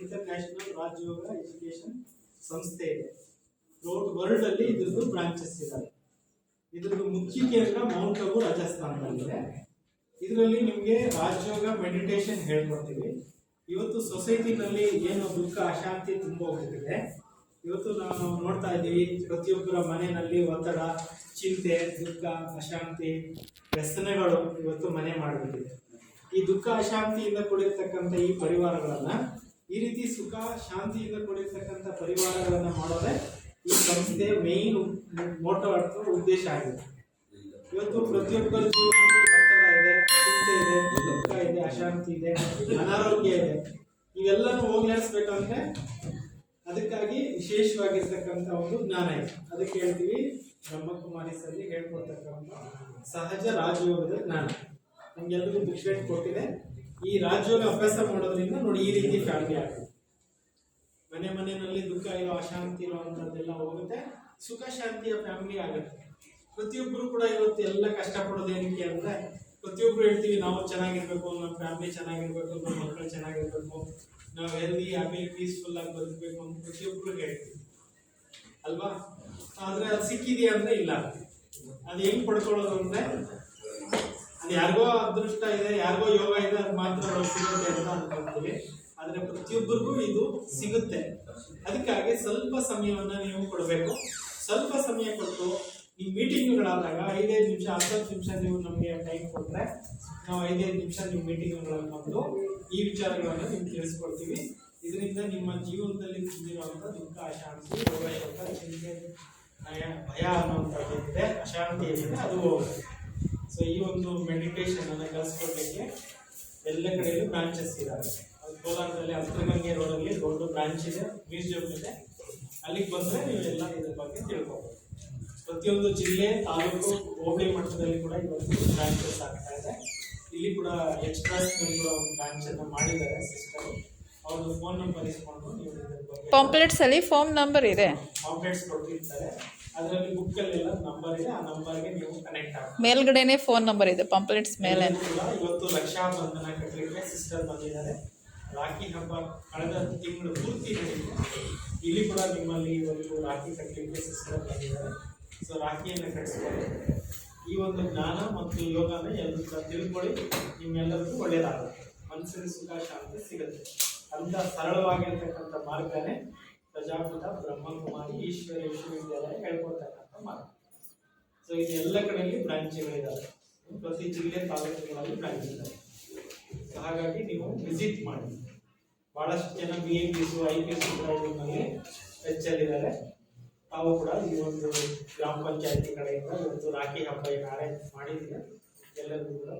International ರಾಜಯೋಗ education ಸಂಸ್ಥೆ ಇದೆ. ಥ್ರೂಔಟ್ ವರ್ಲ್ಡ್ ಅಲ್ಲಿ ಇದ್ರದ್ದು ಬ್ರಾಂಚಸ್ ಇದಾವೆ. ಇದ್ರದ್ದು ಮುಖ್ಯ ಕೇಂದ್ರ ಮೌಂಟ್ ಅಬು ರಾಜಸ್ಥಾನದಲ್ಲಿದೆ. ಇದರಲ್ಲಿ ನಿಮಗೆ ರಾಜಯೋಗ ಮೆಡಿಟೇಷನ್ ಹೇಳ್ಕೊಡ್ತೀವಿ. ಇವತ್ತು ಸೊಸೈಟಿನಲ್ಲಿ ಏನು ದುಃಖ, ಅಶಾಂತಿ ತುಂಬ ಹೋಗ್ತಿದೆ ಇವತ್ತು ನಾವು ನೋಡ್ತಾ ಇದ್ದೀವಿ, ಪ್ರತಿಯೊಬ್ಬರ ಮನೆಯಲ್ಲಿ ಒತ್ತಡ, ಚಿಂತೆ, ದುಃಖ, ಅಶಾಂತಿ, ವ್ಯಸನಗಳು ಇವತ್ತು ಮನೆ ಮಾಡಿಬಿಟ್ಟಿದೆ. ಈ ದುಃಖ, ಅಶಾಂತಿಯಿಂದ ಕೂಡಿರ್ತಕ್ಕಂಥ ಈ ಪರಿವಾರಗಳನ್ನ ಸುಖ ಶಾಂತಿಯಿಂದ ಕೂಡಿರ್ತಕ್ಕಂಥ ಪರಿವಾರಗಳನ್ನು ಮಾಡೋದೇ ಈ ಸಂಸ್ಥೆ ಮೇನ್ ಮೋಟೋ ಅಥವಾ ಉದ್ದೇಶ ಆಗಿದೆ. ಇವತ್ತು ಪ್ರತಿಯೊಬ್ಬರ ಜೀವನದಲ್ಲಿ ಇದೆ, ಚಿಂತೆ ಇದೆ, ದುಃಖ ಇದೆ, ಅಶಾಂತಿ ಇದೆ, ಅನಾರೋಗ್ಯ ಇದೆ. ಇವೆಲ್ಲನೂ ಹೋಗ್ಲಾಡಿಸ್ಬೇಕಂದ್ರೆ ಅದಕ್ಕಾಗಿ ವಿಶೇಷವಾಗಿರ್ತಕ್ಕಂಥ ಒಂದು ಜ್ಞಾನ ಇದೆ. ಅದಕ್ಕೆ ಹೇಳ್ತೀವಿ ಬ್ರಹ್ಮಕುಮಾರಿಸಲ್ಲಿ ಹೇಳ್ಕೊಡ್ತಕ್ಕಂಥ ಸಹಜ ರಾಜಯೋಗದ ಜ್ಞಾನ. ನಮ್ಗೆಲ್ಲರಿಗೂ ಬುಕ್ಲೆಟ್ ಕೊಟ್ಟಿದೆ. ಈ ರಾಜ್ಯೋಗ ಅಭ್ಯಾಸ ಮಾಡೋದ್ರಿಂದ ನೋಡಿ ಈ ರೀತಿ ಫ್ಯಾಮಿಲಿ ಆಗುತ್ತೆ. ಮನೆ ಮನೆಯಲ್ಲಿ ದುಃಖ ಇರೋ, ಅಶಾಂತಿ ಇರೋ ಅಂಥದ್ದೆಲ್ಲ ಹೋಗುತ್ತೆ. ಸುಖ, ಶಾಂತಿಯ ಫ್ಯಾಮಿಲಿ ಆಗುತ್ತೆ. ಪ್ರತಿಯೊಬ್ಬರು ಕೂಡ ಇವತ್ತು ಎಲ್ಲ ಕಷ್ಟಪಡೋದು ಏನಕ್ಕೆ ಅಂದ್ರೆ, ಪ್ರತಿಯೊಬ್ರು ಹೇಳ್ತೀವಿ, ನಾವು ಚೆನ್ನಾಗಿರ್ಬೇಕು, ನಮ್ಮ ಫ್ಯಾಮಿಲಿ ಚೆನ್ನಾಗಿರ್ಬೇಕು, ನಮ್ಮ ಮಕ್ಕಳು ಚೆನ್ನಾಗಿರ್ಬೇಕು, ನಾವು ಹೆಲ್ದಿ ಹ್ಯಾಪಿ ಪೀಸ್ಫುಲ್ ಆಗಿ ಬದುಕಬೇಕು ಅಂತ ಪ್ರತಿಯೊಬ್ಬರು ಹೇಳ್ತೀವಿ. ಅಲ್ವಾ? ಆದರೆ ಅದು ಸಿಕ್ಕಿದೆಯಾ ಅಂದ್ರೆ ಇಲ್ಲ. ಅದು ಹೆಂಗ್ ಪಡ್ಕೊಳ್ಳೋದು ಅಂದರೆ, ಅದು ಯಾರಿಗೋ ಅದೃಷ್ಟ ಇದೆ, ಯಾರಿಗೋ ಯೋಗ ಇದೆ, ಅದು ಮಾತ್ರ ಸಿಗುತ್ತೆ ಅಂತ ಅನ್ಕೊಂತೀವಿ. ಆದ್ರೆ ಪ್ರತಿಯೊಬ್ಬರಿಗೂ ಇದು ಸಿಗುತ್ತೆ. ಅದಕ್ಕಾಗಿ ಸ್ವಲ್ಪ ಸಮಯವನ್ನ ನೀವು ಕೊಡಬೇಕು. ಸ್ವಲ್ಪ ಸಮಯ ಕೊಟ್ಟು ಈ ಮೀಟಿಂಗ್ಗಳಾದಾಗ ಐದೈದು ನಿಮಿಷ, ಹತ್ತತ್ತು ನಿಮಿಷ ನೀವು ನಮಗೆ ಟೈಮ್ ಕೊಟ್ಟರೆ ನಾವು ಐದೈದು ನಿಮಿಷ ನಿಮ್ಮ ಮೀಟಿಂಗ್ಗಳನ್ನು ಬಂದು ಈ ವಿಚಾರಗಳನ್ನು ನಿಮ್ಗೆ ತಿಳಿಸ್ಕೊಡ್ತೀವಿ. ಇದರಿಂದ ನಿಮ್ಮ ಜೀವನದಲ್ಲಿ ತುಂಬಿರುವಂಥ ದುಃಖ, ಅಶಾಂತಿ, ರೋಗ ಚಿಂತೆ ಭಯ ಅನ್ನುವಂಥದ್ದು ಏನಿದೆ, ಅಶಾಂತಿ ಏನಿದೆ, ಅದು ಸೊ ಈ ಒಂದು ಮೆಡಿಟೇಷನ್ ಅನ್ನು ಕಲಿಸ್ಕೊಡ್ಲಿಕ್ಕೆ ಎಲ್ಲ ಕಡೆಯಲ್ಲೂ ಬ್ರಾಂಚಸ್ ಅದು ಕೋಲಾರದಲ್ಲಿ ರೋಡ್ ರೋಡಲ್ಲಿ ದೊಡ್ಡ ಬ್ರಾಂಚ್ ಇದೆ ಮ್ಯೂಸಿಯಂ ಇದೆ. ಅಲ್ಲಿಗೆ ಬಂದ್ರೆ ನೀವು ಎಲ್ಲ ಇದ್ರ ಬಗ್ಗೆ ತಿಳ್ಕೊಬೋದು. ಪ್ರತಿಯೊಂದು ಜಿಲ್ಲೆ ತಾಲೂಕು ಹೋಬಳಿ ಮಟ್ಟದಲ್ಲಿ ಕೂಡ ಇವತ್ತು ಬ್ರಾಂಚಸ್ ಆಗ್ತಾ ಇದೆ. ಇಲ್ಲಿ ಕೂಡ ಎಕ್ಸ್ಟ್ರಾ ಕೂಡ ಒಂದು ಬ್ರಾಂಚ್ ಅನ್ನ ಮಾಡಿದ್ದಾರೆ ಸಿಸ್ಟರ್ ಅವ್ರದ್ದು ಫೋನ್ ನಂಬರ್ ಇಸ್ಕೊಂಡು ನೀವು ಇದ್ರ ಬಗ್ಗೆ ಪಾಂಪ್ಲೆಟ್ಸ್ ಅಲ್ಲಿ ಫೋನ್ ನಂಬರ್ ಇದೆ. ಪಾಂಪ್ಲೆಟ್ಸ್ ಕೊಟ್ಟಿರ್ತಾರೆ. ಅದರಲ್ಲಿ ಬುಕ್ ಅಲ್ಲಿ ಎಲ್ಲ ನಂಬರ್ ಇದೆ ಆ ನಂಬರ್ಗೆ ನೀವು ಕನೆಕ್ಟ್ ಆಗಿ ಮೇಲ್ಗಡೆನೆ ಫೋನ್ ನಂಬರ್ ಇದೆ ಪಾಂಪ್ಲೆಟ್ಸ್ ಮೇಲೆ. ಇವತ್ತು ರಕ್ಷಾ ಬಂಧನ ಕಟ್ಟಲಿಕ್ಕೆ ಸಿಸ್ಟರ್ ಬಂದಿದ್ದಾರೆ. ರಾಖಿ ಹಬ್ಬ ಕಳೆದ ತಿಂಗಳು ಪೂರ್ತಿ ಇಲ್ಲಿ ಕೂಡ ನಿಮ್ಮಲ್ಲಿ ಒಂದು ರಾಖಿ ಕಟ್ಟಲಿಕ್ಕೆ ಸಿಸ್ಟರ್ ಬಂದಿದ್ದಾರೆ. ಸೊ ರಾಖಿಯನ್ನು ಕಟ್ಟಿಸ್ಕೊಳ್ಳಿ ಈ ಒಂದು ಜ್ಞಾನ ಮತ್ತು ಯೋಗನ ಎಲ್ಲರೂ ಕೂಡ ತಿಳ್ಕೊಳ್ಳಿ. ನಿಮ್ಮೆಲ್ಲರಿಗೂ ಒಳ್ಳೆಯದಾಗುತ್ತೆ. ಮನಸ್ಸಿನ ಸುಖ, ಶಾಂತಿ ಸಿಗುತ್ತೆ. ಅಂತ ಸರಳವಾಗಿರ್ತಕ್ಕಂಥ ಮಾರ್ಗನೇ ಪ್ರಜಾಪುತ ಬ್ರಹ್ಮಕುಮಾರಿ ಈಶ್ವರ ವಿಶ್ವವಿದ್ಯಾಲಯ ಹೇಳ್ಕೊಡ್ತಕ್ಕಂಥ ಮಾರ್ಗ. ಸೊ ಇದು ಎಲ್ಲ ಕಡೆಯಲ್ಲಿ ಬ್ರಾಂಚ್ಗಳಿದ್ದಾವೆ ಪ್ರತಿ ಜಿಲ್ಲೆ ತಾಲೂಕುಗಳಲ್ಲಿ ಬ್ರಾಂಚ್ ಇದ್ದಾವೆ ಹಾಗಾಗಿ ನೀವು ವಿಸಿಟ್ ಮಾಡಿ. ಬಹಳಷ್ಟು ಜನ B A P I P ಎಸ್ನಲ್ಲಿ ತಾವು ಕೂಡ ಈ ಒಂದು ಗ್ರಾಮ ಪಂಚಾಯತಿ ಕಡೆಯಿಂದ ಇವತ್ತು ರಾಖಿ ಹಬ್ಬ ಏನು ಅರೇಂಜ್ ಎಲ್ಲರಿಗೂ ಕೂಡ